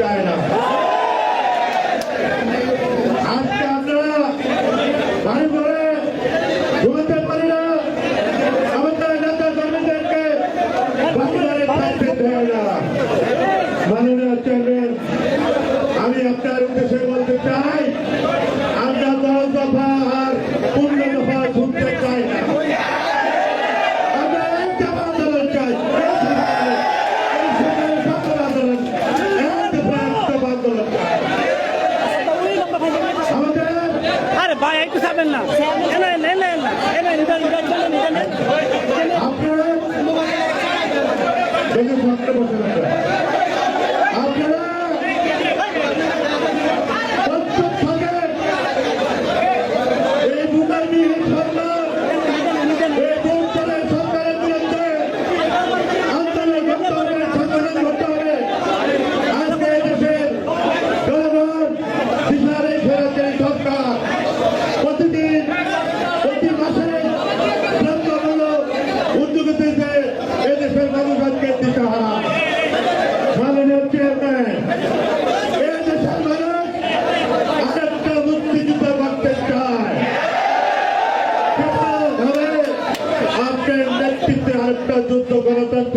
চায় না। আজকে আপনারা বাড়ি করে ঘুমাতে পারি না। আমাদের নেতা আমি আপনার চাবেন না এনে এনে এনে এনে